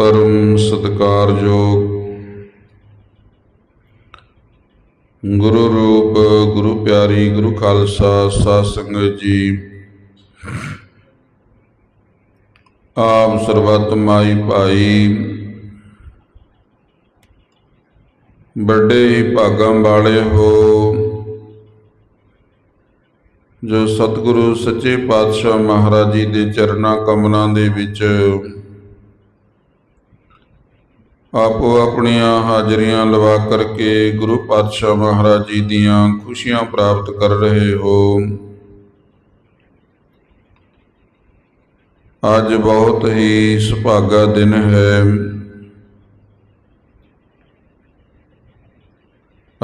ਪਰਮ ਸਤਿਕਾਰਯੋਗ ਗੁਰੂ ਰੂਪ, ਗੁਰੂ ਪਿਆਰੀ, ਗੁਰੂ ਖਾਲਸਾ, ਸਾਧ ਸੰਗਤ ਜੀ। ਆਪ ਸਰਬੱਤ ਮਾਈ ਭਾਈ, ਵੱਡੇ ਹੀ ਭਾਗਾਂ ਵਾਲੇ ਹੋ, ਜੋ ਸਤਿਗੁਰੂ ਸੱਚੇ ਪਾਤਸ਼ਾਹ ਮਹਾਰਾਜ ਜੀ ਦੇ ਚਰਨਾਂ ਕਮਲਾਂ ਦੇ ਵਿੱਚ ਆਪੋ ਆਪਣੀਆਂ ਹਾਜ਼ਰੀਆਂ ਲਵਾ ਕਰਕੇ ਗੁਰੂ ਪਾਤਸ਼ਾਹ ਮਹਾਰਾਜ ਜੀ ਦੀਆਂ ਖੁਸ਼ੀਆਂ ਪ੍ਰਾਪਤ ਕਰ ਰਹੇ ਹੋ। ਅੱਜ ਬਹੁਤ ਹੀ ਸੁਭਾਗਾ ਦਿਨ ਹੈ।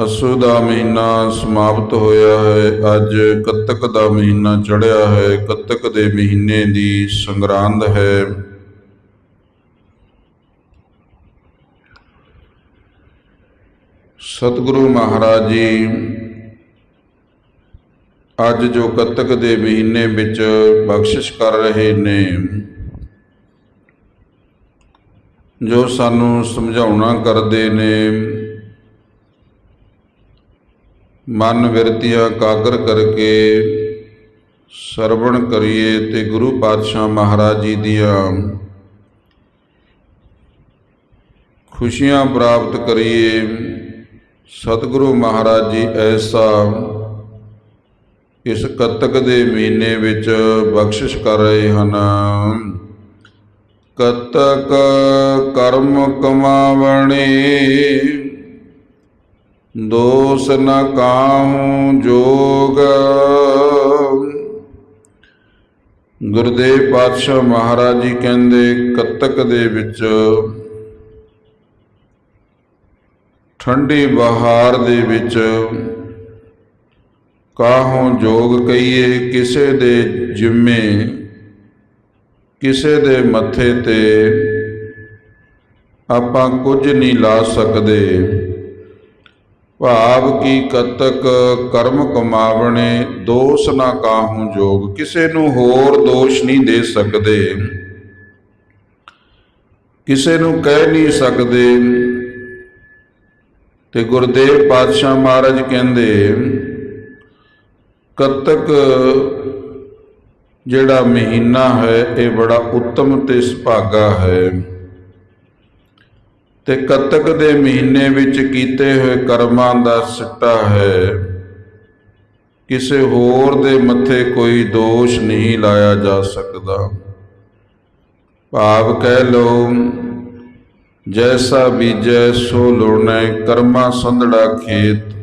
ਅਸੂ ਦਾ ਮਹੀਨਾ ਸਮਾਪਤ ਹੋਇਆ ਹੈ। ਅੱਜ ਕੱਤਕ ਦਾ ਮਹੀਨਾ ਚੜ੍ਹਿਆ ਹੈ। ਕੱਤਕ ਦੇ ਮਹੀਨੇ ਦੀ ਸੰਗਰਾਂਦ ਹੈ। ਸਤਿਗੁਰੂ ਮਹਾਰਾਜ ਜੀ, ਅੱਜ ਜੋ ਕੱਤਕ ਦੇ ਮਹੀਨੇ ਵਿੱਚ ਬਖਸ਼ਿਸ਼ ਕਰ ਰਹੇ ਨੇ, ਜੋ ਸਾਨੂੰ ਸਮਝਾਉਣਾ ਕਰਦੇ ਨੇ, ਮਨ ਵਿਰਤੀਆਂ ਕਾਗਰ ਕਰਕੇ ਸਰਵਣ ਕਰੀਏ ਤੇ ਗੁਰੂ ਪਾਤਸ਼ਾਹ ਮਹਾਰਾਜ ਜੀ ਦੀਆਂ ਖੁਸ਼ੀਆਂ ਪ੍ਰਾਪਤ ਕਰੀਏ। ਸਤਿਗੁਰੂ ਮਹਾਰਾਜ ਜੀ, ਐਸਾ ਇਸ ਕੱਤਕ ਦੇ ਮਹੀਨੇ ਵਿੱਚ ਬਖਸ਼ਿਸ਼ ਕਰ ਰਹੇ ਹਨ। ਕੱਤਕ ਕਰਮ ਕਮਾਵਣੇ, ਦੋਸ ਨ ਕਾਹੂ ਜੋਗ। ਗੁਰਦੇਵ ਪਾਤਸ਼ਾਹ ਮਹਾਰਾਜ ਜੀ ਕਹਿੰਦੇ, ਕੱਤਕ ਦੇ ਵਿੱਚ ਠੰਡੀ ਬਹਾਰ ਦੇ ਵਿੱਚ ਕਾਹੋਂ ਜੋਗ ਕਹੀਏ, ਕਿਸੇ ਦੇ ਜਿੰਮੇ, ਕਿਸੇ ਦੇ ਮੱਥੇ ਤੇ ਆਪਾਂ ਕੁਝ ਨਹੀਂ ਲਾ ਸਕਦੇ। ਭਾਵ ਕੀ ਕਤਕ ਕਰਮ ਕਮਾਵਣੇ, ਦੋਸ਼ ਨਾ ਕਾਹੂ ਜੋਗ, ਕਿਸੇ ਨੂੰ ਹੋਰ ਦੋਸ਼ ਨਹੀਂ ਦੇ ਸਕਦੇ। ਕਿਸੇ ਨੂੰ ਕਹਿ ਨਹੀਂ ਸਕਦੇ। ਤੇ ਗੁਰਦੇਵ ਪਾਤਸ਼ਾਹ ਮਹਾਰਾਜ ਕਹਿੰਦੇ, ਕਤਕ ਜਿਹੜਾ ਮਹੀਨਾ ਹੈ, ਇਹ ਬੜਾ ਉੱਤਮ ਤੇ ਸੁਭਾਗਾ ਹੈ। ਤੇ ਕੱਤਕ ਦੇ ਮਹੀਨੇ ਵਿੱਚ ਕੀਤੇ ਹੋਏ ਕਰਮਾਂ ਦਾ ਸਿੱਟਾ ਹੈ। ਕਿਸੇ ਹੋਰ ਦੇ ਮੱਥੇ ਕੋਈ ਦੋਸ਼ ਨਹੀਂ ਲਾਇਆ ਜਾ ਸਕਦਾ। ਭਾਵ ਕਹਿ ਲਓ ਜੈਸਾ ਬੀਜੈ ਸੋ ਲੋਣੈ ਕਰਮਾ ਸੰਧੜਾ ਖੇਤ।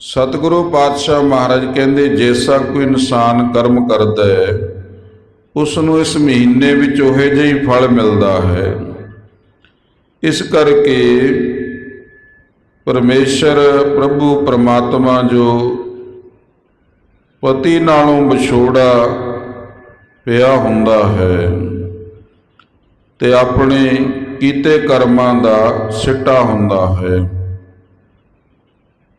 ਸਤਿਗੁਰੂ ਪਾਤਸ਼ਾਹ ਮਹਾਰਾਜ ਕਹਿੰਦੇ, ਜੈਸਾ ਕੋਈ ਇਨਸਾਨ ਕਰਮ ਕਰਦਾ ਹੈ ਉਸ ਨੂੰ ਇਸ ਮਹੀਨੇ ਵਿੱਚ ਉਹੇ ਜਿਹਾ ਫਲ ਮਿਲਦਾ ਹੈ। ਇਸ ਕਰਕੇ ਪਰਮੇਸ਼ਰ, ਪ੍ਰਭੂ, ਪਰਮਾਤਮਾ ਜੋ ਪਤੀ ਨਾਲੋਂ ਵਿਛੋੜਾ ਪਿਆ ਹੁੰਦਾ ਹੈ ਤੇ ਆਪਣੇ ਕੀਤੇ ਕਰਮਾਂ ਦਾ ਸਿੱਟਾ ਹੁੰਦਾ ਹੈ।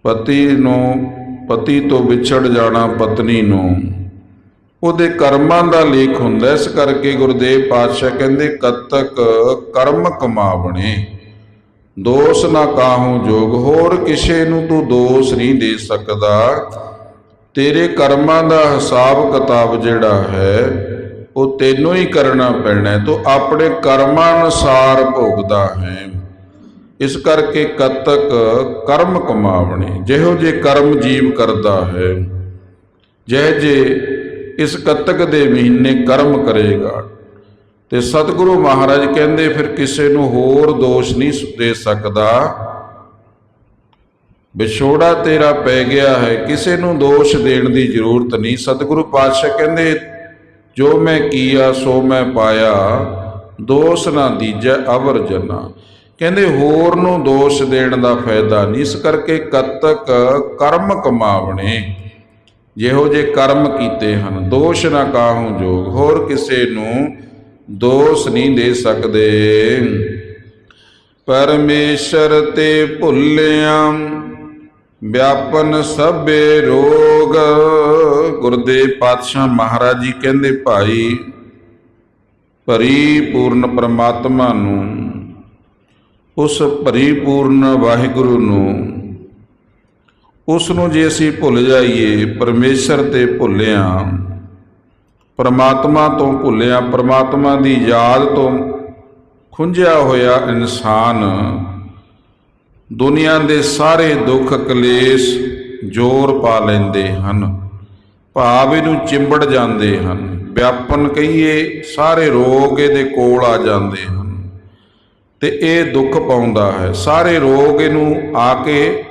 ਪਤੀ ਨੂੰ, ਪਤੀ ਤੋਂ ਵਿਛੜ ਜਾਣਾ ਪਤਨੀ ਨੂੰ। ਉਹਦੇ ਕਰਮਾਂ ਦਾ ਲੇਖ ਹੁੰਦਾ, ਇਸ ਕਰਕੇ ਗੁਰਦੇਵ ਪਾਤਸ਼ਾਹ ਕਹਿੰਦੇ, ਕਤਕ ਕਰਮ ਕਮਾਵਣੇ, ਦੋਸ ਨਾ ਕਾਹੂ ਜੋਗ, ਹੋਰ ਕਿਸੇ ਨੂੰ ਤੂੰ ਦੋਸ਼ ਨਹੀਂ ਦੇ ਸਕਦਾ। ਤੇਰੇ ਕਰਮਾਂ ਦਾ ਹਿਸਾਬ ਕਿਤਾਬ ਜਿਹੜਾ ਹੈ ਉਹ ਤੈਨੂੰ ਹੀ ਕਰਨਾ ਪੈਣਾ ਤੂੰ ਆਪਣੇ ਕਰਮਾਂ ਅਨੁਸਾਰ ਭੋਗਦਾ ਹੈ। ਇਸ ਕਰਕੇ ਕਤਕ ਕਰਮ ਕਮਾਵਣੇ, ਜਿਹੋ ਜੇ ਕਰਮ ਜੀਵ ਕਰਦਾ ਹੈ, ਜਿਹੇ ਜੇ ਇਸ ਕਤਕ ਦੇ ਮਹੀਨੇ ਕਰਮ ਕਰੇਗਾ। ਤੇ ਸਤਿਗੁਰੂ ਮਹਾਰਾਜ ਕਹਿੰਦੇ, ਫਿਰ ਕਿਸੇ ਨੂੰ ਹੋਰ ਦੋਸ਼ ਨਹੀਂ ਦੇ ਸਕਦਾ। ਵਿਛੋੜਾ ਤੇਰਾ ਪੈ ਗਿਆ ਹੈ, ਕਿਸੇ ਨੂੰ ਦੋਸ਼ ਦੇਣ ਦੀ ਜ਼ਰੂਰਤ ਨਹੀਂ। ਸਤਿਗੁਰੂ ਪਾਤਸ਼ਾਹ ਕਹਿੰਦੇ ਜੋ ਮੈਂ ਕੀਆ, ਸੋ ਮੈਂ ਪਾਇਆ। ਦੋਸ਼ ਨਾ ਦੀਜੈ ਅਵਰ ਜਨਾ। ਕਹਿੰਦੇ, ਹੋਰ ਨੂੰ ਦੋਸ਼ ਦੇਣ ਦਾ ਫਾਇਦਾ ਨਹੀਂ। ਇਸ ਕਰਕੇ ਕਤਕ ਕਰਮ ਕਮਾਵਣੇ। ਜਿਹੋ ਜੇ ਕਰਮ ਕੀਤੇ ਹਨ, ਦੋਸ਼ ਨਾ ਕਾਹੂ ਜੋਗ। ਹੋਰ ਕਿਸੇ ਨੂੰ ਦੋਸ਼ ਨਹੀਂ ਦੇ ਸਕਦੇ। ਪਰਮੇਸ਼ਰ ਤੇ ਭੁੱਲਿਆ, ਵਿਆਪਨ ਸਭੇ ਰੋਗ। ਗੁਰਦੇਵ ਪਾਤਸ਼ਾਹ ਮਹਾਰਾਜ ਜੀ ਕਹਿੰਦੇ, ਭਾਈ, ਪਰਿਪੂਰਨ ਪ੍ਰਮਾਤਮਾ ਨੂੰ, ਉਸ ਪਰਿਪੂਰਨ ਵਾਹਿਗੁਰੂ ਨੂੰ, ਉਸ ਨੂੰ ਜੇ ਅਸੀਂ ਭੁੱਲ ਜਾਈਏ, ਪਰਮੇਸ਼ਰ ਤੇ ਭੁੱਲਿਆ, ਪਰਮਾਤਮਾ ਤੋਂ ਭੁੱਲਿਆ, ਪਰਮਾਤਮਾ ਦੀ ਯਾਦ ਤੋਂ ਖੁੰਝਿਆ ਹੋਇਆ ਇਨਸਾਨ, ਦੁਨੀਆ ਦੇ ਸਾਰੇ ਦੁੱਖ ਕਲੇਸ਼ ਜ਼ੋਰ ਪਾ ਲੈਂਦੇ ਹਨ। ਭਾਵ ਇਹਨੂੰ ਚਿੰਬੜ ਜਾਂਦੇ ਹਨ। ਵਿਆਪਨ ਕਹੀਏ, ਸਾਰੇ ਰੋਗ ਇਹਦੇ ਕੋਲ ਆ ਜਾਂਦੇ ਹਨ। ਤੇ ਇਹ ਦੁੱਖ ਪਾਉਂਦਾ ਹੈ। ਸਾਰੇ ਰੋਗ ਇਹਨੂੰ ਆ ਕੇ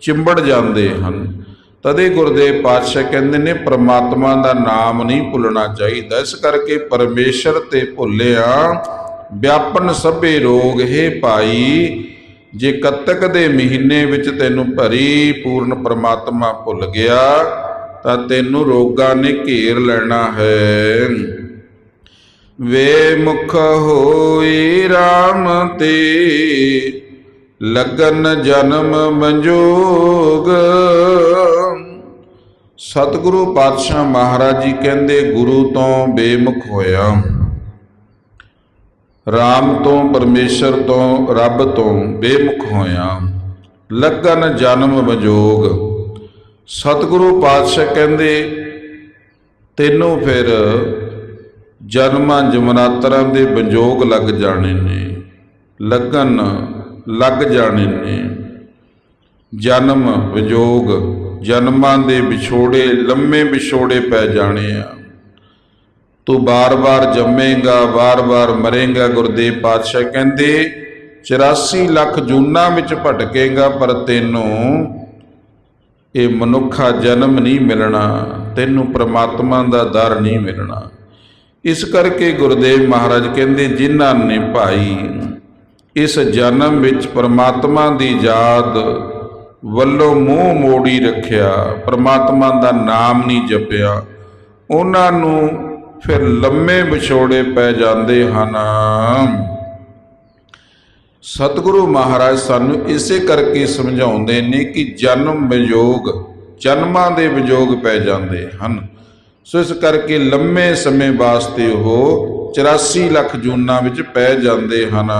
ਚਿੰਬੜ ਜਾਂਦੇ ਹਨ। ਤਦੇ ਗੁਰਦੇਵ ਪਾਤਸ਼ਾਹ ਕਹਿੰਦੇ ਨੇ, ਪ੍ਰਮਾਤਮਾ ਦਾ ਨਾਮ ਨਹੀਂ ਭੁੱਲਣਾ ਚਾਹੀਦਾ। ਇਸ ਕਰਕੇ ਪਰਮੇਸ਼ਰ ਤੇ ਭੁੱਲਿਆ, ਵਿਆਪਨ ਸਭੇ ਰੋਗ ਹੈ ਭਾਈ। ਜੇ ਕੱਤਕ ਦੇ ਮਹੀਨੇ ਵਿੱਚ ਤੈਨੂੰ ਭਰੀ ਪੂਰਨ ਪ੍ਰਮਾਤਮਾ ਭੁੱਲ ਗਿਆ ਤਾਂ ਤੈਨੂੰ ਰੋਗਾਂ ਨੇ ਘੇਰ ਲੈਣਾ ਹੈ। ਵੇ ਮੁਖ ਹੋਈ RAM ਤੇ, ਲਗਨ ਜਨਮ ਮੰਜੋਗ ਸਤਿਗੁਰੂ ਪਾਤਸ਼ਾਹ ਮਹਾਰਾਜ ਜੀ ਕਹਿੰਦੇ, ਗੁਰੂ ਤੋਂ ਬੇਮੁਖ ਹੋਇਆ। RAM ਤੋਂ, ਪਰਮੇਸ਼ਰ ਤੋਂ, ਰੱਬ ਤੋਂ ਬੇਮੁਖ ਹੋਇਆ। ਲਗਨ ਜਨਮ ਵਿਜੋਗ ਸਤਿਗੁਰੂ ਪਾਤਸ਼ਾਹ ਕਹਿੰਦੇ, ਤੈਨੂੰ ਫਿਰ ਜਨਮਾਂ ਜਮਨਾਤਰਾਂ ਦੇ ਵਿਜੋਗ ਲੱਗ ਜਾਣੇ ਨੇ, ਲੱਗਣ ਲੱਗ ਜਾਣੇ ਨੇ। ਜਨਮ ਵਿਜੋਗ ਜਨਮਾਂ ਦੇ ਵਿਛੋੜੇ, ਲੰਮੇ ਵਿਛੋੜੇ ਪੈ ਜਾਣੇ ਆ। ਤੂੰ ਬਾਰ-ਬਾਰ ਜੰਮੇਗਾ ਬਾਰ-ਬਾਰ ਮਰੇਗਾ, ਗੁਰਦੇਵ ਪਾਤਸ਼ਾਹ ਕਹਿੰਦੇ 84 ਲੱਖ ਜੂਨਾਂ ਵਿੱਚ ਭਟਕੇਗਾ, ਪਰ ਤੈਨੂੰ ਇਹ ਮਨੁੱਖਾ ਜਨਮ ਨਹੀਂ ਮਿਲਣਾ, ਤੈਨੂੰ ਪ੍ਰਮਾਤਮਾ ਦਾ ਦਰ ਨਹੀਂ ਮਿਲਣਾ। ਇਸ ਕਰਕੇ ਗੁਰਦੇਵ ਮਹਾਰਾਜ ਕਹਿੰਦੇ, ਜਿਨ੍ਹਾਂ ਨੇ ਭਾਈ, ਇਸ ਜਨਮ ਵਿੱਚ ਪ੍ਰਮਾਤਮਾ ਦੀ ਯਾਦ ਵੱਲੋਂ ਮੂੰਹ ਮੋੜੀ ਰੱਖਿਆ, ਪ੍ਰਮਾਤਮਾ ਦਾ ਨਾਮ ਨਹੀਂ ਜਪਿਆ, ਉਹਨਾਂ ਨੂੰ ਫਿਰ ਲੰਮੇ ਵਿਛੋੜੇ ਪੈ ਜਾਂਦੇ ਹਨ। ਸਤਿਗੁਰੂ ਮਹਾਰਾਜ ਸਾਨੂੰ ਇਸੇ ਕਰਕੇ ਸਮਝਾਉਂਦੇ ਨੇ ਕਿ ਜਨਮ ਵਿਯੋਗ, ਜਨਮਾਂ ਦੇ ਵਿਯੋਗ ਪੈ ਜਾਂਦੇ ਹਨ। ਸੋ ਇਸ ਕਰਕੇ ਲੰਮੇ ਸਮੇਂ ਵਾਸਤੇ ਉਹ 84 ਲੱਖ ਜੂਨਾਂ ਵਿੱਚ ਪੈ ਜਾਂਦੇ ਹਨ।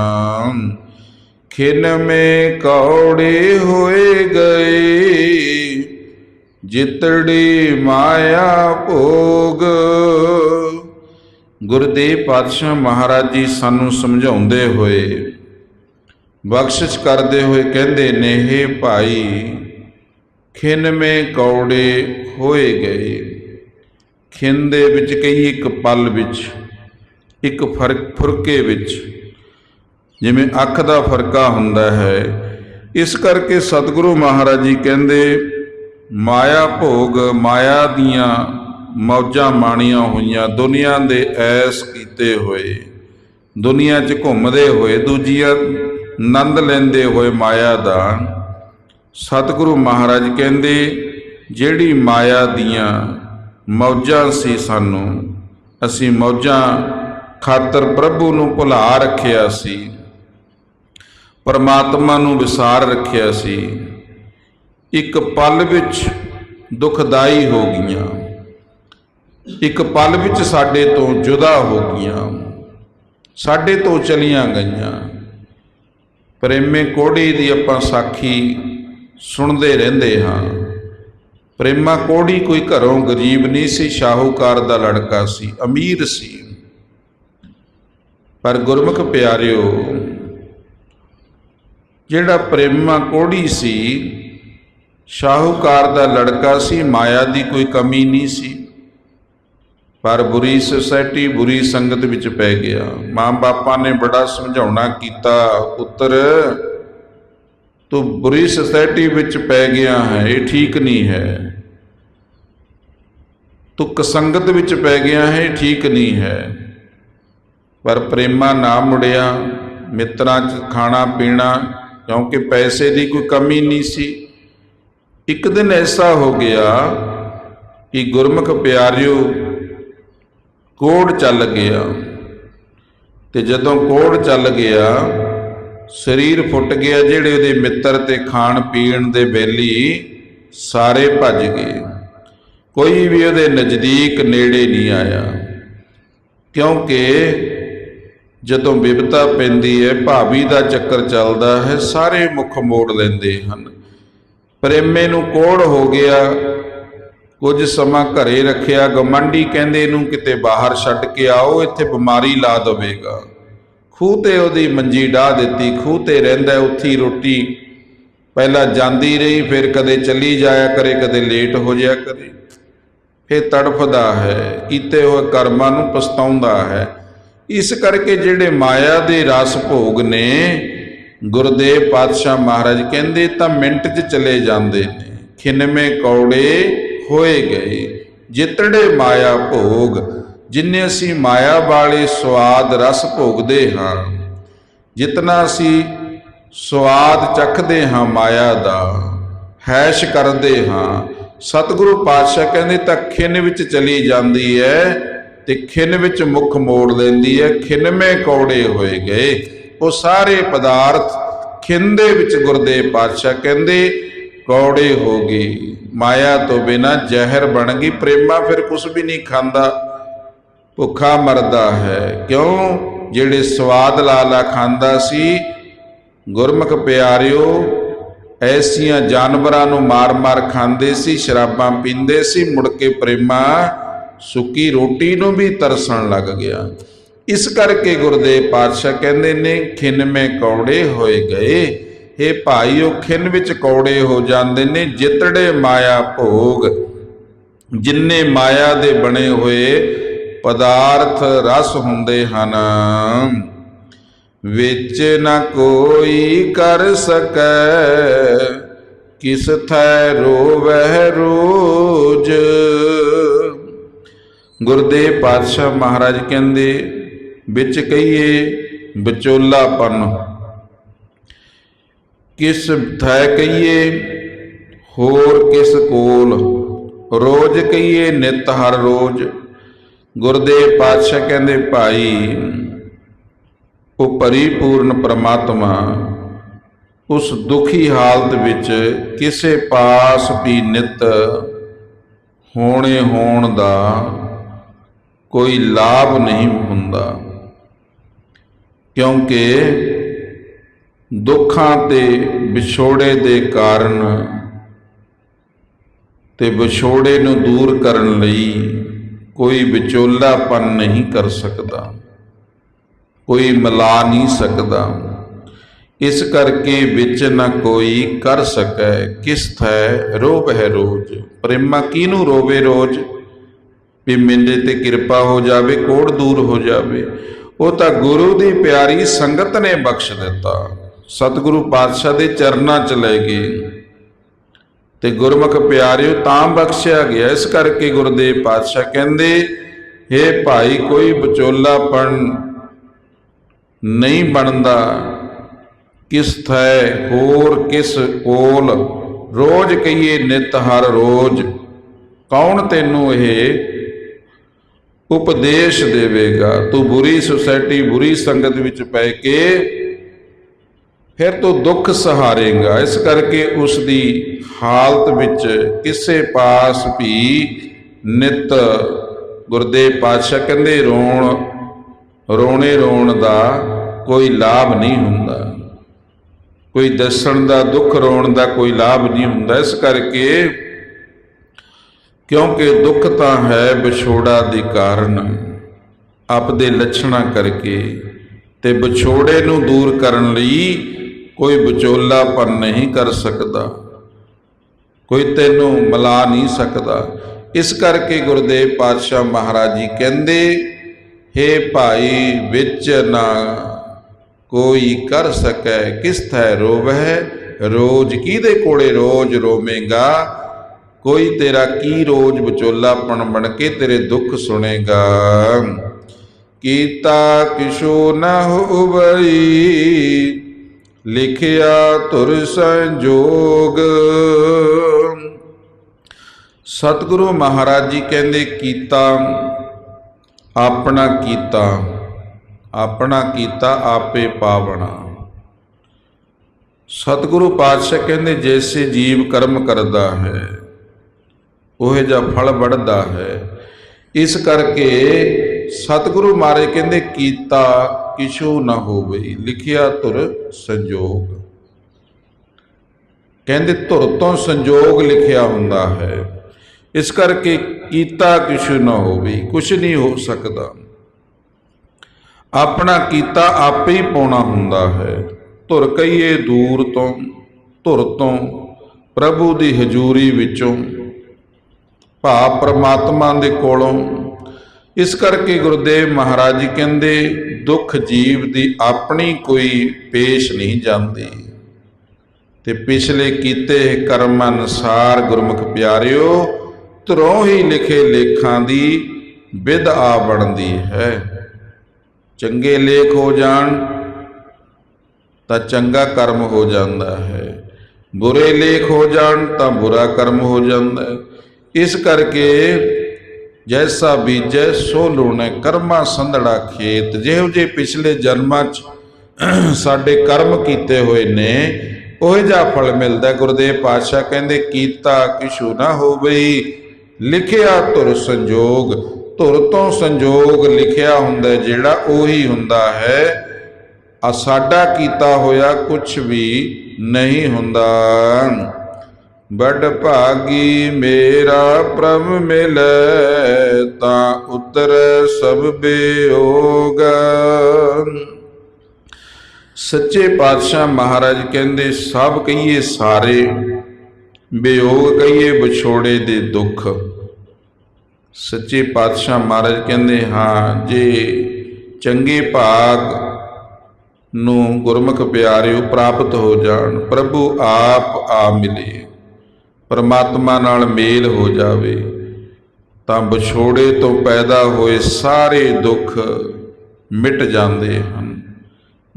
ਖਿਨ ਮੇ ਕੌੜੇ ਹੋਏ ਗਏ, ਜਿਤੜੀ ਮਾਇਆ ਭੋਗ। ਗੁਰਦੇਵ ਪਾਤਸ਼ਾਹ ਮਹਾਰਾਜ ਜੀ ਸਾਨੂੰ ਸਮਝਾਉਂਦੇ ਹੋਏ ਬਖਸ਼ਿਸ਼ ਕਰਦੇ ਹੋਏ ਕਹਿੰਦੇ ਨੇ हे ਭਾਈ, ਖਿਨ ਮੇ ਕੌੜੇ ਹੋਏ ਗਏ। ਖਿੰਨ ਦੇ ਵਿੱਚ ਕਈ ਇੱਕ ਪਲ ਵਿੱਚ, ਇੱਕ ਫ਼ਰਕ, ਫੁਰਕੇ ਵਿੱਚ, ਜਿਵੇਂ ਅੱਖ ਦਾ ਫਰਕਾ ਹੁੰਦਾ ਹੈ। ਇਸ ਕਰਕੇ ਸਤਿਗੁਰੂ ਮਹਾਰਾਜ ਜੀ ਕਹਿੰਦੇ, ਮਾਇਆ ਭੋਗ ਮਾਇਆ ਦੀਆਂ ਮੌਜਾਂ ਮਾਣੀਆਂ ਹੋਈਆਂ, ਦੁਨੀਆ ਦੇ ਐਸ ਕੀਤੇ ਹੋਏ, ਦੁਨੀਆ 'ਚ ਘੁੰਮਦੇ ਹੋਏ, ਦੂਜੀਆਂ ਨੰਦ ਲੈਂਦੇ ਹੋਏ ਮਾਇਆ ਦਾ ਸਤਿਗੁਰੂ ਮਹਾਰਾਜ ਕਹਿੰਦੇ, ਜਿਹੜੀ ਮਾਇਆ ਦੀਆਂ ਮੌਜਾਂ ਸੀ ਸਾਨੂੰ, ਅਸੀਂ ਮੌਜਾਂ ਖਾਤਰ ਪ੍ਰਭੂ ਨੂੰ ਭੁਲਾ ਰੱਖਿਆ ਸੀ, ਪਰਮਾਤਮਾ ਨੂੰ ਵਿਸਾਰ ਰੱਖਿਆ ਸੀ। ਇੱਕ ਪਲ ਵਿੱਚ ਦੁਖਦਾਈ ਹੋ ਗਈਆਂ। ਇੱਕ ਪਲ ਵਿੱਚ ਸਾਡੇ ਤੋਂ ਜੁਦਾ ਹੋ ਗਈਆਂ। ਸਾਡੇ ਤੋਂ ਚਲੀਆਂ ਗਈਆਂ। ਪ੍ਰੇਮੇ ਕੋੜੀ ਦੀ ਆਪਾਂ ਸਾਖੀ ਸੁਣਦੇ ਰਹਿੰਦੇ ਹਾਂ। ਪ੍ਰੇਮਾ ਕੋੜੀ ਕੋਈ ਘਰੋਂ ਗਰੀਬ ਨਹੀਂ ਸੀ, ਸ਼ਾਹੂਕਾਰ ਦਾ ਲੜਕਾ ਸੀ, ਅਮੀਰ ਸੀ। ਪਰ ਗੁਰਮੁਖ ਪਿਆਰਿਓ, ਜਿਹੜਾ ਪ੍ਰੇਮਾ ਕੋੜੀ ਸੀ, ਸ਼ਾਹੂਕਾਰ ਦਾ ਲੜਕਾ ਸੀ, ਮਾਇਆ ਦੀ ਕੋਈ ਕਮੀ ਨਹੀਂ ਸੀ। ਪਰ ਬੁਰੀ ਸੁਸਾਇਟੀ ਬੁਰੀ ਸੰਗਤ ਵਿੱਚ ਪੈ ਗਿਆ। ਮਾਂ ਬਾਪਾਂ ਨੇ ਬੜਾ ਸਮਝਾਉਣਾ ਕੀਤਾ, ਪੁੱਤਰ, ਤੂੰ ਬੁਰੀ ਸੁਸਾਇਟੀ ਵਿੱਚ ਪੈ ਗਿਆ ਹੈ, ਇਹ ਠੀਕ ਨਹੀਂ ਹੈ। ਤੂੰ ਕਸੰਗਤ ਵਿੱਚ ਪੈ ਗਿਆ ਹੈ, ਇਹ ਠੀਕ ਨਹੀਂ ਹੈ। ਪਰ ਪ੍ਰੇਮਾ ਨਾ ਮੁੜਿਆ, ਮਿੱਤਰਾਂ 'ਚ ਖਾਣਾ ਪੀਣਾ, ਕਿਉਂਕਿ ਪੈਸੇ ਦੀ ਕੋਈ ਕਮੀ ਨਹੀਂ ਸੀ। ਇੱਕ ਦਿਨ ਐਸਾ ਹੋ ਗਿਆ ਕਿ ਗੁਰਮੁਖ ਪਿਆਰਿਓ ਕੋੜ ਚੱਲ ਗਿਆ। ਤੇ ਜਦੋਂ ਕੋੜ ਚੱਲ ਗਿਆ, ਸਰੀਰ ਫੁੱਟ ਗਿਆ ਜਿਹੜੇ ਉਹਦੇ ਮਿੱਤਰ ਤੇ ਖਾਣ ਪੀਣ ਦੇ ਬੇਲੀ ਸਾਰੇ ਭੱਜ ਗਏ। ਕੋਈ ਵੀ ਉਹਦੇ ਨਜ਼ਦੀਕ ਨੇੜੇ ਨਹੀਂ ਆਇਆ। ਕਿਉਂਕਿ ਜਦੋਂ ਵਿਪਤਾ ਪੈਂਦੀ ਹੈ, ਭਾਵੀ ਦਾ ਚੱਕਰ ਚੱਲਦਾ ਹੈ, ਸਾਰੇ ਮੁਖ ਮੋੜ ਲੈਂਦੇ ਹਨ। ਪ੍ਰੇਮੇ ਨੂੰ ਕੋੜ ਹੋ ਗਿਆ ਕੁਝ ਸਮਾਂ ਘਰੇ ਰੱਖਿਆ, ਗਮੰਡੀ ਕਹਿੰਦੇ ਇਹਨੂੰ ਕਿਤੇ ਬਾਹਰ ਛੱਡ ਕੇ ਆਓ, ਇੱਥੇ ਬਿਮਾਰੀ ਲਾ ਦੇਵੇਗਾ। ਖੂਹ ਤੇ ਉਹਦੀ ਮੰਜੀ ਢਾ ਦਿੱਤੀ, ਖੂਹ ਤੇ ਰਹਿੰਦਾ ਉੱਥੀ ਰੋਟੀ ਪਹਿਲਾਂ ਜਾਂਦੀ ਰਹੀ, ਫਿਰ ਕਦੇ ਚਲੀ ਜਾਇਆ ਕਰੇ, ਕਦੇ ਲੇਟ ਹੋ ਜਾਇਆ ਕਰੇ। ਫਿਰ ਤੜਫਦਾ ਹੈ, ਕੀਤੇ ਹੋਏ ਕਰਮਾਂ ਨੂੰ ਪਛਤਾਉਂਦਾ ਹੈ। ਇਸ ਕਰਕੇ ਜਿਹੜੇ ਮਾਇਆ ਦੇ ਰਸ ਭੋਗ ਨੇ, ਗੁਰਦੇਵ ਪਾਤਸ਼ਾਹ ਮਹਾਰਾਜ ਕਹਿੰਦੇ ਤਾਂ ਮਿੰਟ 'ਚ ਚਲੇ ਜਾਂਦੇ ਨੇ। ਖਿਨਵੇਂ ਕੌੜੇ ਹੋਏ ਗਏ, ਜਿਤੜੇ ਮਾਇਆ ਭੋਗ, ਜਿੰਨੇ ਅਸੀਂ ਮਾਇਆ ਵਾਲੇ ਸਵਾਦ ਰਸ ਭੋਗਦੇ ਹਾਂ, ਜਿਤਨਾ ਅਸੀਂ ਸਵਾਦ ਚੱਖਦੇ ਹਾਂ ਮਾਇਆ ਦਾ, ਹੈਸ਼ ਕਰਦੇ ਹਾਂ। ਸਤਿਗੁਰੂ ਪਾਤਸ਼ਾਹ ਕਹਿੰਦੇ ਤਾਂ ਖਿੰਨ ਵਿੱਚ ਚਲੀ ਜਾਂਦੀ ਹੈ ਤੇ ਖਿੰਨ ਵਿੱਚ ਮੁਖ ਮੋੜ ਲੈਂਦੀ ਹੈ ਖਿੰਨਵੇਂ ਕੌੜੇ ਹੋਏ ਗਏ। ਉਹ ਸਾਰੇ ਪਦਾਰਥ ਖਿੰਨਦੇ ਵਿੱਚ ਗੁਰਦੇਵ ਪਾਤਸ਼ਾਹ ਕਹਿੰਦੇ ਕੌੜੇ ਹੋ ਗਏ ਮਾਇਆ ਤੋਂ ਬਿਨਾ ਜ਼ਹਿਰ ਬਣ ਗਈ। ਪ੍ਰੇਮਾ ਫਿਰ ਕੁਝ ਵੀ ਨਹੀਂ ਖਾਂਦਾ। ਭੁੱਖਾ ਮਰਦਾ ਹੈ। ਕਿਉਂ? ਜਿਹੜੇ ਸਵਾਦ ਲਾਲਾ ਖਾਂਦਾ ਸੀ। ਗੁਰਮੁਖ ਪਿਆਰਿਓ, ਐਸੀਆਂ ਜਾਨਵਰਾਂ ਨੂੰ ਮਾਰ-ਮਾਰ ਖਾਂਦੇ ਸੀ, ਸ਼ਰਾਬਾਂ ਪੀਂਦੇ ਸੀ। ਮੁੜ ਕੇ ਪ੍ਰੇਮਾ ਸੁੱਕੀ ਰੋਟੀ ਨੂੰ ਵੀ ਤਰਸਣ ਲੱਗ ਗਿਆ। ਇਸ ਕਰਕੇ ਗੁਰਦੇਵ ਪਾਤਸ਼ਾਹ ਕਹਿੰਦੇ ਨੇ ਖਿੰਨਵੇਂ ਕੌੜੇ ਹੋਏ ਗਏ। ਇਹ ਭਾਈਓ ਖਿੰਨ ਵਿੱਚ ਕੌੜੇ ਹੋ ਜਾਂਦੇ ਨੇ, ਜਿਤੜੇ ਮਾਇਆ ਭੋਗ। ਜਿੰਨੇ ਮਾਇਆ ਦੇ ਬਣੇ ਹੋਏ ਪਦਾਰਥ ਰਸ ਹੁੰਦੇ ਹਨ, ਵਿੱਚ ਨ ਕੋਈ ਕਰ ਸਕੈ। ਕਿਸ ਥੈ ਰੋਵਹਿ ਰੋਜ। ਗੁਰਦੇਵ ਪਾਤਸ਼ਾਹ ਮਹਾਰਾਜ ਕਹਿੰਦੇ, ਵਿੱਚ ਕਹੀਏ, ਵਿਚੋਲਾਪਨ। ਕਿਸ ਥੈ ਕਹੀਏ, ਹੋਰ ਕਿਸ ਕੋਲ? ਰੋਜ਼ ਕਹੀਏ, ਨਿਤ ਹਰ ਰੋਜ਼। ਗੁਰਦੇਵ ਪਾਤਸ਼ਾਹ ਕਹਿੰਦੇ, ਭਾਈ, ਉਹ ਪਰਿਪੂਰਨ ਪ੍ਰਮਾਤਮਾ, ਉਸ ਦੁਖੀ ਹਾਲਤ ਵਿੱਚ ਕਿਸੇ ਪਾਸ ਵੀ ਨਿਤ ਹੋਣੇ ਹੋਣ ਦਾ ਕੋਈ ਲਾਭ ਨਹੀਂ ਹੁੰਦਾ। ਕਿਉਂਕਿ ਦੁੱਖਾਂ ਤੇ ਵਿਛੋੜੇ ਦੇ ਕਾਰਨ ਤੇ ਵਿਛੋੜੇ ਨੂੰ ਦੂਰ ਕਰਨ ਲਈ ਕੋਈ ਵਿਚੋਲਾਪਨ ਨਹੀਂ ਕਰ ਸਕਦਾ, ਕੋਈ ਮਿਲਾ ਨਹੀਂ ਸਕਦਾ। ਇਸ ਕਰਕੇ ਵਿੱਚ ਨਾ ਕੋਈ ਕਰ ਸਕੈ, ਕਿਸ ਥੈ ਰੋਬ ਹੈ ਰੋਜ। ਪ੍ਰੇਮਾ ਕਿਹਨੂੰ ਰੋਵੇ ਰੋਜ? ਵੀ ਮੇਰੇ ਤੇ ਕਿਰਪਾ ਹੋ ਜਾਵੇ, ਕੋੜ ਦੂਰ ਹੋ ਜਾਵੇ। ਉਹ ਤਾਂ ਗੁਰੂ ਦੀ ਪਿਆਰੀ ਸੰਗਤ ਨੇ ਬਖਸ਼ ਦਿੱਤਾ। ਸਤਿਗੁਰੂ ਪਾਤਸ਼ਾਹ ਦੇ ਚਰਨਾਂ ਚ ਲੈ ਗਏ ਤੇ ਗੁਰਮੁਖ ਪਿਆਰਿਓ, ਤਾਂ ਬਖਸ਼ਿਆ ਗਿਆ। ਇਸ ਕਰਕੇ ਗੁਰਦੇਵ ਪਾਤਸ਼ਾਹ ਕਹਿੰਦੇ हे ਭਾਈ, ਕੋਈ ਵਿਚੋਲਾਪਣ ਨਹੀਂ ਬਣਦਾ। ਕਿਸ ਥੈ ਹੋਰ, ਕਿਸ ਕੋਲ ਰੋਜ਼ ਕਹੀਏ, ਨਿਤ ਹਰ ਰੋਜ਼। ਕੌਣ ਤੈਨੂੰ ਇਹ ਉਪਦੇਸ਼ ਦੇਵੇਗਾ? ਤੂੰ ਬੁਰੀ ਸੁਸਾਇਟੀ, ਬੁਰੀ ਸੰਗਤ ਵਿੱਚ ਪੈ ਕੇ ਫਿਰ ਤੂੰ ਦੁੱਖ ਸਹਾਰੇਗਾ। ਇਸ ਕਰਕੇ ਉਸ ਦੀ ਹਾਲਤ ਵਿੱਚ ਕਿਸੇ ਪਾਸ ਵੀ ਨਿਤ ਗੁਰਦੇਵ ਪਾਤਸ਼ਾਹ ਕਹਿੰਦੇ ਰੋਣ, ਰੋਣੇ ਰੋਣ ਦਾ ਕੋਈ ਲਾਭ ਨਹੀਂ ਹੁੰਦਾ। ਕੋਈ ਦੱਸਣ ਦਾ, ਦੁੱਖ ਰੋਣ ਦਾ ਕੋਈ ਲਾਭ ਨਹੀਂ ਹੁੰਦਾ। ਇਸ ਕਰਕੇ ਕਿਉਂਕਿ ਦੁੱਖ ਤਾਂ ਹੈ ਵਿਛੋੜਾ ਦੇ ਕਾਰਨ, ਆਪਦੇ ਲੱਛਣਾ ਕਰਕੇ ਤੇ ਵਿਛੋੜੇ ਨੂੰ ਦੂਰ ਕਰਨ ਲਈ ਕੋਈ ਵਿਚੋਲਾਪਨ ਨਹੀਂ ਕਰ ਸਕਦਾ, ਕੋਈ ਤੈਨੂੰ ਮਿਲਾ ਨਹੀਂ ਸਕਦਾ। ਇਸ ਕਰਕੇ ਗੁਰਦੇਵ ਪਾਤਸ਼ਾਹ ਮਹਾਰਾਜ ਜੀ ਕਹਿੰਦੇ हे ਭਾਈ ਵਿੱਚ ਨਾ ਕੋਈ ਕਰ ਸਕੈ, ਕਿਸ ਥੈ ਰੋਵਹਿ? ਰੋਜ਼ ਕਿਹਦੇ ਕੋਲੇ ਰੋਜ਼ ਰੋਵੇਂਗਾ? ਕੋਈ ਤੇਰਾ ਕੀ ਰੋਜ਼ ਵਿਚੋਲਾਪਣ ਬਣ ਕੇ ਤੇਰੇ ਦੁੱਖ ਸੁਣੇਗਾ? ਕੀਤਾ ਕਿਸ਼ੋ ਨਾ ਹੋਵਈ ਲਿਖਿਆ ਤੁਰ ਸੰਜੋਗ। ਸਤਿਗੁਰੂ ਮਹਾਰਾਜ ਜੀ ਕਹਿੰਦੇ, ਕੀਤਾ, ਆਪਣਾ ਕੀਤਾ ਆਪਣਾ ਕੀਤਾ ਆਪੇ ਪਾਵਣਾ। ਸਤਿਗੁਰੂ ਪਾਤਸ਼ਾਹ ਕਹਿੰਦੇ, ਜੈਸੇ ਜੀਵ ਕਰਮ ਕਰਦਾ ਹੈ, ਉਹ ਜਿਹਾ ਫਲ ਵੱਢਦਾ ਹੈ। ਇਸ ਕਰਕੇ ਸਤਿਗੁਰੂ ਮਾਰੇ ਕਹਿੰਦੇ, ਕੀਤਾ ਕਿਛੂ ਨਾ ਹੋਵੇ, ਲਿਖਿਆ ਧੁਰ ਸੰਜੋਗ। ਕਹਿੰਦੇ, ਧੁਰ ਤੋਂ ਸੰਜੋਗ ਲਿਖਿਆ ਹੁੰਦਾ ਹੈ। ਇਸ ਕਰਕੇ ਕੀਤਾ ਕਿਛੂ ਨਾ ਹੋਵੇ, ਕੁਛ ਨਹੀਂ ਹੋ ਸਕਦਾ। ਆਪਣਾ ਕੀਤਾ ਆਪੇ ਹੀ ਪਾਉਣਾ ਹੁੰਦਾ ਹੈ। ਧੁਰ ਕਈਏ ਦੂਰ ਤੋਂ, ਧੁਰ ਤੋਂ ਪ੍ਰਭੂ ਦੀ ਹਜ਼ੂਰੀ ਵਿੱਚੋਂ, ਭਾਵ ਪ੍ਰਮਾਤਮਾ ਦੇ ਕੋਲੋਂ ਇਸ ਕਰਕੇ ਗੁਰਦੇਵ ਮਹਾਰਾਜ ਜੀ ਕਹਿੰਦੇ, ਦੁੱਖ ਜੀਵ ਦੀ ਆਪਣੀ ਕੋਈ ਪੇਸ਼ ਨਹੀਂ ਜਾਂਦੀ। ਤੇ ਪਿਛਲੇ ਕੀਤੇ ਕਰਮ ਅਨਸਾਰ ਗੁਰਮੁਖ ਪਿਆਰਿਓ ਧਰੋਂ ਹੀ ਲਿਖੇ ਲੇਖਾਂ ਦੀ ਵਿਧ ਆ ਬਣਦੀ ਹੈ। ਚੰਗੇ ਲੇਖ ਹੋ ਜਾਣ, ਤਾਂ ਚੰਗਾ ਕਰਮ ਹੋ ਜਾਂਦਾ ਹੈ। ਬੁਰੇ ਲੇਖ ਹੋ ਜਾਣ, ਤਾਂ ਬੁਰਾ ਕਰਮ ਹੋ ਜਾਂਦਾ ਹੈ। ਇਸ ਕਰਕੇ ਜੈਸਾ ਬੀਜੈ ਸੋ ਲੂਣੈ ਕਰਮਾ ਸੰਧੜਾ ਖੇਤ ਜਿਹੋ ਜੇ ਪਿਛਲੇ ਜਨਮਾਂ 'ਚ ਸਾਡੇ ਕਰਮ ਕੀਤੇ ਹੋਏ ਨੇ ਉਹ ਜਿਹਾ ਫਲ ਮਿਲਦਾ ਗੁਰਦੇਵ ਪਾਤਸ਼ਾਹ ਕਹਿੰਦੇ ਕੀਤਾ ਕਿਛੂ ਨਾ ਹੋਵਈ ਲਿਖਿਆ ਧੁਰ ਸੰਜੋਗ ਧੁਰ ਤੋਂ ਸੰਜੋਗ ਲਿਖਿਆ ਹੁੰਦਾ ਜਿਹੜਾ ਉਹੀ ਹੁੰਦਾ ਹੈ ਆ ਸਾਡਾ ਕੀਤਾ ਹੋਇਆ ਕੁਝ ਵੀ ਨਹੀਂ ਹੁੰਦਾ ਬੜ ਭਾਗੀ ਮੇਰਾ ਪ੍ਰਭ ਮਿਲੈ, ਤਾਂ ਉਤਰ ਸਭ ਬਿਯੋਗ ਸੱਚੇ ਪਾਤਸ਼ਾਹ ਮਹਾਰਾਜ ਕਹਿੰਦੇ, ਸਭ ਕਹੀਏ ਸਾਰੇ ਬਿਯੋਗ ਕਹੀਏ ਵਿਛੋੜੇ ਦੇ ਦੁੱਖ। ਸੱਚੇ ਪਾਤਸ਼ਾਹ ਮਹਾਰਾਜ ਕਹਿੰਦੇ, ਹਾਂ, ਜੇ ਚੰਗੇ ਭਾਗ ਨੂੰ ਗੁਰਮੁਖ ਪਿਆਰਿਓ ਪ੍ਰਾਪਤ ਹੋ ਜਾਣ, ਪ੍ਰਭੂ ਆਪ ਆ ਮਿਲੇ। ਪਰਮਾਤਮਾ ਨਾਲ ਮੇਲ ਹੋ ਜਾਵੇ, ਤਾਂ ਵਿਛੋੜੇ ਤੋਂ ਪੈਦਾ ਹੋਏ ਸਾਰੇ ਦੁੱਖ ਮਿਟ ਜਾਂਦੇ ਹਨ।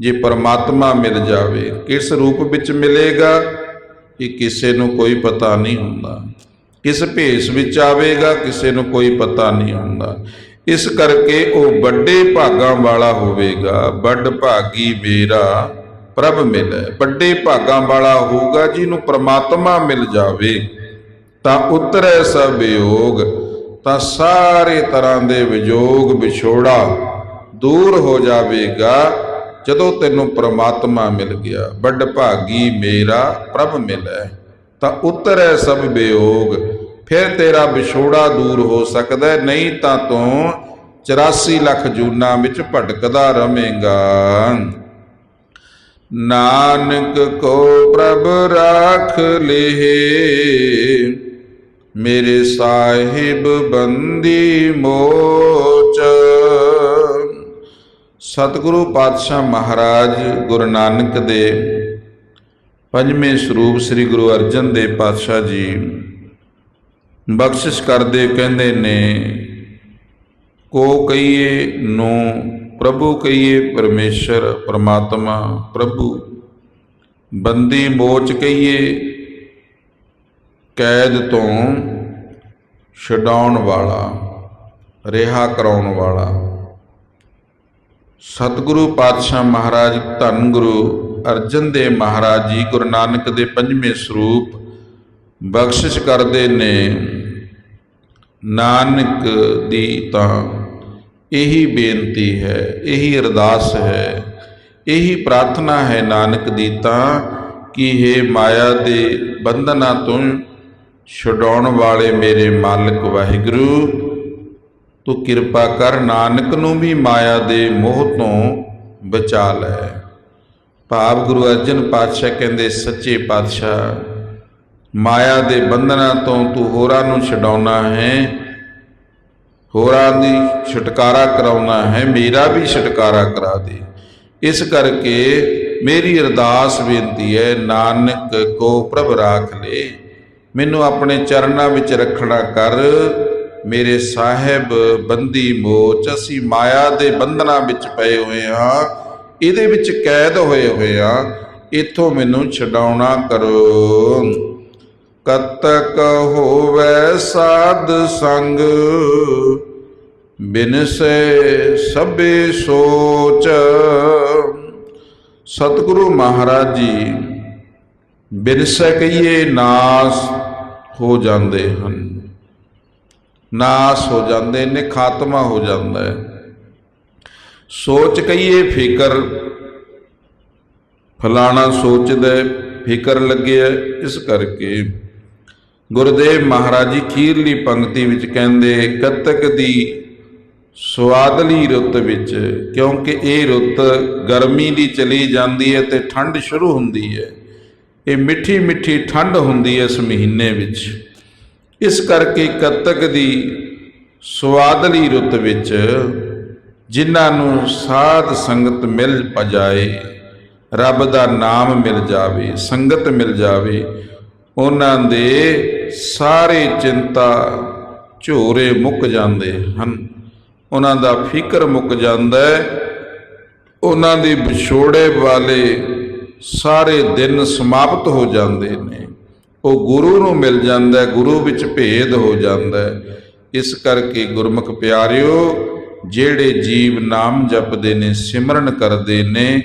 ਜੇ ਪਰਮਾਤਮਾ ਮਿਲ ਜਾਵੇ, ਕਿਸ ਰੂਪ ਵਿੱਚ ਮਿਲੇਗਾ? ਇਹ ਕਿਸੇ ਨੂੰ ਕੋਈ ਪਤਾ ਨਹੀਂ ਹੁੰਦਾ। ਕਿਸ ਭੇਸ ਵਿੱਚ ਆਵੇਗਾ? ਕਿਸੇ ਨੂੰ ਕੋਈ ਪਤਾ ਨਹੀਂ ਹੁੰਦਾ। ਇਸ ਕਰਕੇ ਉਹ ਵੱਡੇ ਭਾਗਾਂ ਵਾਲਾ ਹੋਵੇਗਾ। ਵੱਡ ਭਾਗੀ ਮੇਰਾ ਪ੍ਰਭ ਮਿਲੈ, ਵੱਡੇ ਭਾਗਾਂ ਵਾਲਾ ਹੋਊਗਾ ਜਿਹਨੂੰ ਪ੍ਰਮਾਤਮਾ ਮਿਲ ਜਾਵੇ। ਤਾਂ ਉਤਰੈ ਸਭ ਵਿਯੋਗ ਤਾਂ ਸਾਰੇ ਤਰ੍ਹਾਂ ਦੇ ਵਿਯੋਗ ਵਿਛੋੜਾ ਦੂਰ ਹੋ ਜਾਵੇਗਾ, ਜਦੋਂ ਤੈਨੂੰ ਪ੍ਰਮਾਤਮਾ ਮਿਲ ਗਿਆ। ਵੱਡ ਭਾਗੀ ਮੇਰਾ, ਪ੍ਰਭ ਮਿਲੈ। ਤਾਂ ਉਤਰੈ ਸਭ ਵਿਯੋਗ, ਫਿਰ ਤੇਰਾ ਵਿਛੋੜਾ ਦੂਰ ਹੋ ਸਕਦਾ ਨਹੀਂ ਤਾਂ ਤੂੰ 84 ਲੱਖ ਜੂਨਾਂ ਵਿੱਚ ਭਟਕਦਾ ਰਵੇਂਗਾ। ਨਾਨਕ ਕੋ ਪ੍ਰਭ ਰਾਖ ਲਿਹੇ, ਮੇਰੇ ਸਾਹਿਬ ਬੰਦੀ ਮੋਚ। ਸਤਿਗੁਰੂ ਪਾਤਸ਼ਾਹ ਮਹਾਰਾਜ ਗੁਰੂ ਨਾਨਕ ਦੇ ਪੰਜਵੇਂ ਸਰੂਪ ਸ੍ਰੀ ਗੁਰੂ ਅਰਜਨ ਦੇਵ ਪਾਤਸ਼ਾਹ ਜੀ ਬਖਸ਼ਿਸ਼ ਕਰਦੇ ਕਹਿੰਦੇ ਨੇ, ਕੋ ਕਹੀਏ ਨੂੰ ਪ੍ਰਭੂ ਕਹੀਏ ਪਰਮੇਸ਼ਰ, ਪਰਮਾਤਮਾ, ਪ੍ਰਭੂ। ਬੰਦੀ ਮੋਚ ਕਹੀਏ, ਕੈਦ ਤੋਂ ਛਡਾਉਣ ਵਾਲਾ, ਰਿਹਾ ਕਰਾਉਣ ਵਾਲਾ। ਸਤਿਗੁਰੂ ਪਾਤਸ਼ਾਹ ਮਹਾਰਾਜ, ਧੰਨ ਗੁਰੂ ਅਰਜਨ ਦੇਵ ਮਹਾਰਾਜ ਜੀ ਗੁਰੂ ਨਾਨਕ ਦੇ ਪੰਜਵੇਂ ਸਰੂਪ ਬਖਸ਼ਿਸ਼ ਕਰਦੇ ਨੇ। ਨਾਨਕ ਦੀ ਤਾਂ ਇਹੀ ਬੇਨਤੀ ਹੈ, ਇਹੀ ਅਰਦਾਸ ਹੈ, ਇਹੀ ਪ੍ਰਾਰਥਨਾ ਹੈ ਨਾਨਕ ਦੀ ਤਾਂ ਕਿ हे ਮਾਇਆ ਦੇ ਬੰਧਨਾਂ ਤੋਂ ਛਡਾਉਣ ਵਾਲੇ ਮੇਰੇ ਮਾਲਕ ਵਾਹਿਗੁਰੂ, ਤੂੰ ਕਿਰਪਾ ਕਰ ਨਾਨਕ ਨੂੰ ਵੀ ਮਾਇਆ ਦੇ ਮੋਹ ਤੋਂ ਬਚਾ ਲੈ। ਭਾਵ ਗੁਰੂ ਅਰਜਨ ਪਾਤਸ਼ਾਹ ਕਹਿੰਦੇ, ਸੱਚੇ ਪਾਤਸ਼ਾਹ, ਮਾਇਆ ਦੇ ਬੰਧਨਾਂ ਤੋਂ ਤੂੰ ਹੋਰਾਂ ਨੂੰ ਛਡਾਉਣਾ ਹੈ ਹੋਰਾਂ ਦੀ ਛੁਟਕਾਰਾ ਕਰਾਉਣਾ ਹੈ, ਮੇਰਾ ਵੀ ਛੁਟਕਾਰਾ ਕਰਾ ਦੇ। ਇਸ ਕਰਕੇ ਮੇਰੀ ਅਰਦਾਸ ਬੇਨਤੀ ਹੈ, ਨਾਨਕ ਕੋ ਪ੍ਰਭ ਰਾਖ ਲੈ। ਮੈਨੂੰ ਆਪਣੇ ਚਰਨਾਂ ਵਿੱਚ ਰੱਖਣਾ ਕਰ, ਮੇਰੇ ਸਾਹਿਬ ਬੰਦੀ ਮੋਚ, ਅਸੀਂ ਮਾਇਆ ਦੇ ਬੰਧਨਾਂ ਵਿੱਚ ਪਏ ਹੋਏ ਹਾਂ, ਇਹਦੇ ਵਿੱਚ ਕੈਦ ਹੋਏ ਹੋਏ ਹਾਂ, ਇਥੋਂ ਮੈਨੂੰ ਛਡਾਉਣਾ ਕਰੋ। ਕਤਕ ਹੋਵੇ ਸਾਧ ਸੰਗ ਬਿਨਸੇ ਸਭੇ ਸੋਚ। ਸਤਿਗੁਰੂ ਮਹਾਰਾਜ ਜੀ ਬਿਨਸੇ ਕਹੀਏ ਨਾਸ ਹੋ ਜਾਂਦੇ ਹਨ। ਨਾਸ ਹੋ ਜਾਂਦੇ ਨੇ ਖਾਤਮਾ ਹੋ ਜਾਂਦਾ ਹੈ। ਸੋਚ ਕਹੀਏ ਫਿਕਰ ਫਲਾਣਾ ਸੋਚਦਾ ਹੈ, ਫਿਕਰ ਲੱਗਿਆ ਇਸ ਕਰਕੇ ਗੁਰਦੇਵ ਮਹਾਰਾਜ ਜੀ ਖੀਰਲੀ ਪੰਕਤੀ ਵਿੱਚ ਕਹਿੰਦੇ ਕੱਤਕ ਦੀ ਸਵਾਦਲੀ ਰੁੱਤ ਵਿੱਚ, ਕਿਉਂਕਿ ਇਹ ਰੁੱਤ ਗਰਮੀ ਦੀ ਚਲੀ ਜਾਂਦੀ ਹੈ ਤੇ ਠੰਡ ਸ਼ੁਰੂ ਹੁੰਦੀ ਹੈ, ਇਹ ਮਿੱਠੀ ਮਿੱਠੀ ਠੰਡ ਹੁੰਦੀ ਹੈ ਇਸ ਮਹੀਨੇ ਵਿੱਚ। ਇਸ ਕਰਕੇ ਕੱਤਕ ਦੀ ਸਵਾਦਲੀ ਰੁੱਤ ਵਿੱਚ ਜਿਨ੍ਹਾਂ ਨੂੰ ਸਾਧ ਸੰਗਤ ਮਿਲ ਪਜਾਏ, ਰੱਬ ਦਾ ਨਾਮ ਮਿਲ ਜਾਵੇ, ਸੰਗਤ ਮਿਲ ਜਾਵੇ, ਉਹਨਾਂ ਦੇ ਸਾਰੇ ਚਿੰਤਾ ਝੋਰੇ ਮੁੱਕ ਜਾਂਦੇ ਹਨ। ਉਹਨਾਂ ਦਾ ਫਿਕਰ ਮੁੱਕ ਜਾਂਦਾ ਹੈ। ਉਹਨਾਂ ਦੀ ਵਿਛੋੜੇ ਵਾਲੇ ਸਾਰੇ ਦਿਨ ਸਮਾਪਤ ਹੋ ਜਾਂਦੇ ਨੇ। ਉਹ ਗੁਰੂ ਨੂੰ ਮਿਲ ਜਾਂਦਾ ਗੁਰੂ ਵਿੱਚ ਭੇਦ ਹੋ ਜਾਂਦਾ ਇਸ ਕਰਕੇ ਗੁਰਮੁਖ ਪਿਆਰਿਓ, ਜਿਹੜੇ ਜੀਵ ਨਾਮ ਜਪਦੇ ਨੇ, ਸਿਮਰਨ ਕਰਦੇ ਨੇ,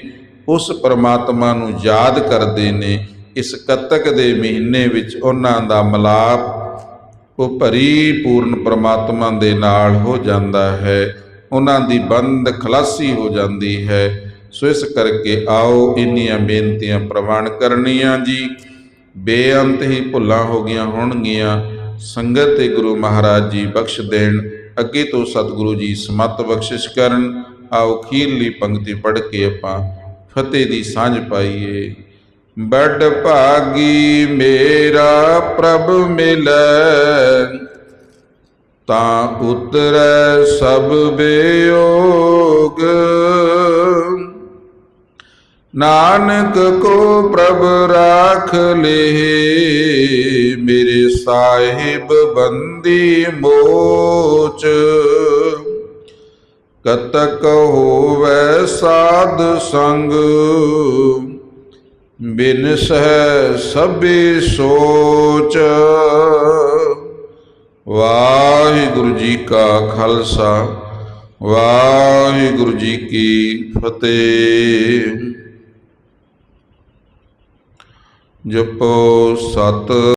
ਉਸ ਪਰਮਾਤਮਾ ਨੂੰ ਯਾਦ ਕਰਦੇ ਨੇ ਇਸ ਕੱਤਕ ਦੇ ਮਹੀਨੇ ਵਿੱਚ ਉਹਨਾਂ ਦਾ ਮਲਾਪ ਉਹ ਭਰੀ ਪੂਰਨ ਪ੍ਰਮਾਤਮਾ ਦੇ ਨਾਲ ਹੋ ਜਾਂਦਾ ਹੈ। ਉਹਨਾਂ ਦੀ ਬੰਦ ਖਲਾਸੀ ਹੋ ਜਾਂਦੀ ਹੈ। ਸੋ ਇਸ ਕਰਕੇ ਆਓ ਇੰਨੀਆਂ ਬੇਨਤੀਆਂ ਪ੍ਰਵਾਨ ਕਰਨੀਆਂ ਜੀ। ਬੇਅੰਤ ਹੀ ਭੁੱਲਾਂ ਹੋ ਗਈਆਂ ਹੋਣਗੀਆਂ। ਸੰਗਤ ਤੇ ਗੁਰੂ ਮਹਾਰਾਜ ਜੀ ਬਖਸ਼ ਦੇਣ। ਅੱਗੇ ਤੋਂ ਸਤਿਗੁਰੂ ਜੀ ਸਮਤ ਬਖਸ਼ਿਸ਼ ਕਰਨ। ਆਓ ਖੀਰਲੀ ਪੰਕਤੀ ਪੜ੍ਹ ਕੇ ਆਪਾਂ ਫਤਿਹ ਦੀ ਸਾਂਝ ਪਾਈਏ। ਬੜ ਭਾਗੀ ਮੇਰਾ ਪ੍ਰਭ ਮਿਲੈ, ਤਾਂ ਉਤਰੈ ਸਭ ਬੇਯੋਗ। ਨਾਨਕ ਕੋ ਪ੍ਰਭ ਰਾਖ ਲੇ ਮੇਰੇ ਸਾਹਿਬ ਬੰਦੀ ਮੋਚ। ਕਤਕ ਹੋਵੇ ਸਾਧ ਸੰਗ ਬਿਨ ਸਹਿ ਸਭੇ ਸੋਚ। ਵਾਹਿਗੁਰੂ ਜੀ ਕਾ ਖਾਲਸਾ ਵਾਹਿਗੁਰੂ ਜੀ ਕੀ ਫਤਿਹ। ਜਪੋ ਸਤ